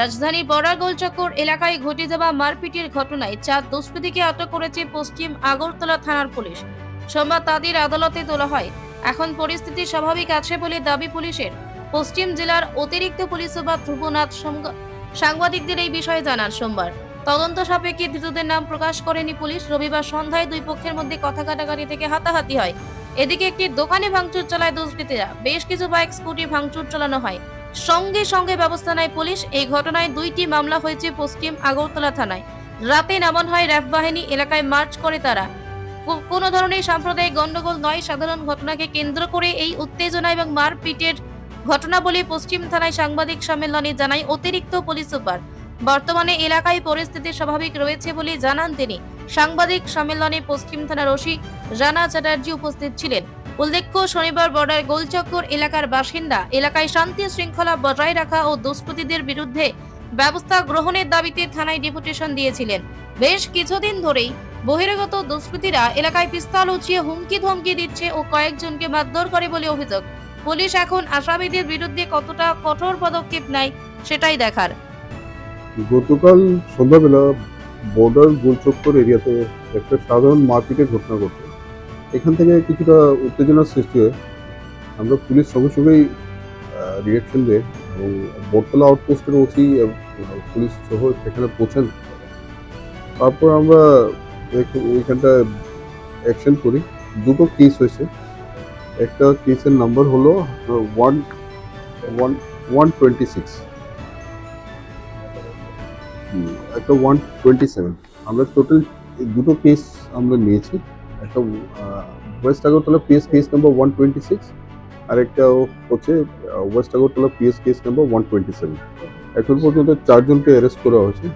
রাজধানী বড়াগোল চক্কর এলাকায় ঘটে যাওয়া মারপিটের ঘটনায় চার দুষ্কৃতীকে আটক করেছে পশ্চিম আগরতলা থানার পুলিশ। সোমবার তাদের আদালতে তোলা হয়। এখন পরিস্থিতি স্বাভাবিক আছে বলে দাবি পুলিশের। পশ্চিম জেলার অতিরিক্ত পুলিশ সুপার ধ্রুবনাথ সাংবাদিকদের এই বিষয়ে জানান সোমবার। তদন্ত সাপেক্ষে ধৃতদের নাম প্রকাশ করেনি পুলিশ। রবিবার সন্ধ্যায় দুই পক্ষের মধ্যে কথা কাটাকাটি থেকে হাতাহাতি হয়। এদিকে একটি দোকানে ভাঙচুর চালায় দুষ্কৃতীরা। বেশ কিছু বাইক, স্কুটি ভাঙচুর চালানো হয়। সঙ্গে সঙ্গে ব্যবস্থা নেয় পুলিশ। এই ঘটনায় দুইটি মামলা হয়েছে পশ্চিম আগরতলা থানায়। রাতে নামন হয় র্যাব বাহিনী এলাকায় মার্চ করে তারা। কোনো ধরনের সাম্প্রদায়িক গণ্ডগোল নয়, সাধারণ ঘটনাকে কেন্দ্র করে এই উত্তেজনা এবং মারপিটের ঘটনা বলে পশ্চিম থানায় সাংবাদিক সম্মেলনে জানায় অতিরিক্ত পুলিশ সুপার। বর্তমানে এলাকায় পরিস্থিতি স্বাভাবিক রয়েছে বলে জানান তিনি। সাংবাদিক সম্মেলনে পশ্চিম থানার ওসি রানা চ্যাটার্জি উপস্থিত ছিলেন। উল্লেখ্য, শনিবার বর্ডার গোলচক্কর এলাকার বাসিন্দা, এলাকায় শান্তি শৃঙ্খলা বজায় রাখা ও দুষ্কৃতীদের বিরুদ্ধে ব্যবস্থা গ্রহণের দাবিতে থানায় ডেপুটেশন দিয়েছিলেন। বেশ কিছুদিন ধরেই বহিরাগত দুষ্কৃতীরা এলাকায় পিস্তল উঁচিয়ে হুমকি ধমকি দিচ্ছে ও কয়েকজনকে মারধর করে বলে অভিযোগ। পুলিশ এখন আসামিদের বিরুদ্ধে কতটা কঠোর পদক্ষেপ নেয় সেটাই দেখার। গতকাল সন্ধ্যাবেলা বর্ডার গোলচক্কর এরিয়াতে একটা সাধারণ মারপিটের ঘটনা ঘটে। এখান থেকে কিছুটা উত্তেজনার সৃষ্টি হয়। আমরা পুলিশ সঙ্গে সঙ্গেই রিয়াকশন দেয় এবং বটতলা আউটপোস্টের ওসি পুলিশ সহ সেখানে পৌঁছান। তারপর আমরা ওইখানটা অ্যাকশন করি। দুটো কেস হয়েছে। একটা কেসের নাম্বার হলো one one one twenty six একটা ওয়ান টোয়েন্টি সেভেন আমরা টোটাল দুটো কেস আমরা নিয়েছি। একটা west Agartala PS case number one twenty six আর একটা হচ্ছে west Agartala PS case number one twenty seven এখন পর্যন্ত চারজনকে অ্যারেস্ট করা হয়েছে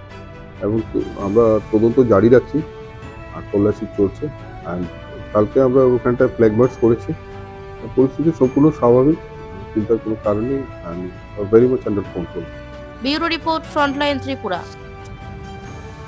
এবং আমরা তদন্ত জারি রাখছি আর তল্লাশি চলছে। অ্যান্ড কালকে আমরা ওখানটায় ফ্ল্যাগ মার্চ করেছি। পরিস্থিতি সম্পূর্ণ স্বাভাবিক, চিন্তার কোনো কারণে and very much under control bureau report Frontline Tripura.